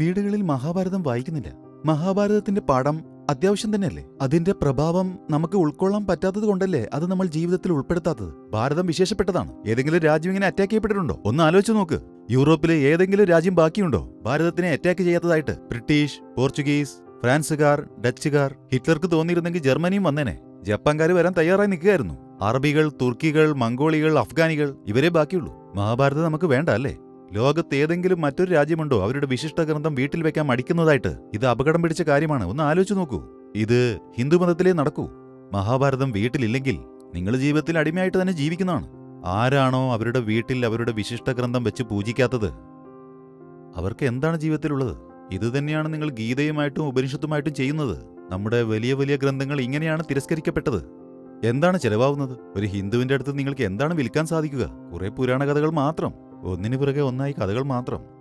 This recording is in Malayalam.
വീടുകളിൽ മഹാഭാരതം വായിക്കുന്നില്ല. മഹാഭാരതത്തിന്റെ പാഠം അത്യാവശ്യം തന്നെയല്ലേ? അതിന്റെ പ്രഭാവം നമുക്ക് ഉൾക്കൊള്ളാൻ പറ്റാത്തത് കൊണ്ടല്ലേ അത് നമ്മൾ ജീവിതത്തിൽ ഉൾപ്പെടുത്താത്തത്? ഭാരതം വിശേഷപ്പെട്ടതാണ്. ഏതെങ്കിലും രാജ്യം ഇങ്ങനെ അറ്റാക്ക് ചെയ്യപ്പെട്ടിട്ടുണ്ടോ? ഒന്ന് ആലോചിച്ച് നോക്ക്. യൂറോപ്പിലെ ഏതെങ്കിലും രാജ്യം ബാക്കിയുണ്ടോ? ഭാരതത്തിനെ അറ്റാക്ക് ചെയ്യാത്തതായിട്ട് ബ്രിട്ടീഷ് പോർച്ചുഗീസ് ഫ്രാൻസുകാർ ഡച്ചുകാർ ഹിറ്റ്ലർക്ക് തോന്നിയിരുന്നെങ്കിൽ ജർമ്മനിയും വന്നേനെ. ജപ്പാൻകാർ വരാൻ തയ്യാറായി നിൽക്കുകയായിരുന്നു. അറബികൾ തുർക്കികൾ മംഗോളികൾ അഫ്ഗാനികൾ ഇവരെ ബാക്കിയുള്ളൂ. മഹാഭാരതം നമുക്ക് വേണ്ട അല്ലേ? ലോകത്ത് ഏതെങ്കിലും മറ്റൊരു രാജ്യമുണ്ടോ? അവരുടെ വിശിഷ്ട ഗ്രന്ഥം വീട്ടിൽ വെക്കാൻ മടിക്കുന്നതായിട്ട് ഇത് അപകടം പിടിച്ച കാര്യമാണ്. ഒന്ന് ആലോചിച്ചു നോക്കൂ. ഇത് ഹിന്ദുമതത്തിലേ നടക്കൂ. മഹാഭാരതം വീട്ടിലില്ലെങ്കിൽ നിങ്ങൾ ജീവിതത്തിൽ അടിമയായിട്ട് തന്നെ ജീവിക്കുന്നതാണ്. ആരാണോ അവരുടെ വീട്ടിൽ അവരുടെ വിശിഷ്ട ഗ്രന്ഥം വെച്ച് പൂജിക്കാത്തത്? അവർക്ക് എന്താണ് ജീവിതത്തിലുള്ളത്? ഇത് തന്നെയാണ് നിങ്ങൾ ഗീതയുമായിട്ടും ഉപനിഷത്തുമായിട്ടും ചെയ്യുന്നത്. നമ്മുടെ വലിയ വലിയ ഗ്രന്ഥങ്ങൾ ഇങ്ങനെയാണ് തിരസ്കരിക്കപ്പെട്ടത്. എന്താണ് ചെലവാവുന്നത് ഒരു ഹിന്ദുവിന്റെ അടുത്ത് നിങ്ങൾക്ക് എന്താണ് വിൽക്കാൻ സാധിക്കുക? കുറെ പുരാണ കഥകൾ മാത്രം. ഒന്നിനു പുറകെ ഒന്നായി കഥകൾ മാത്രം.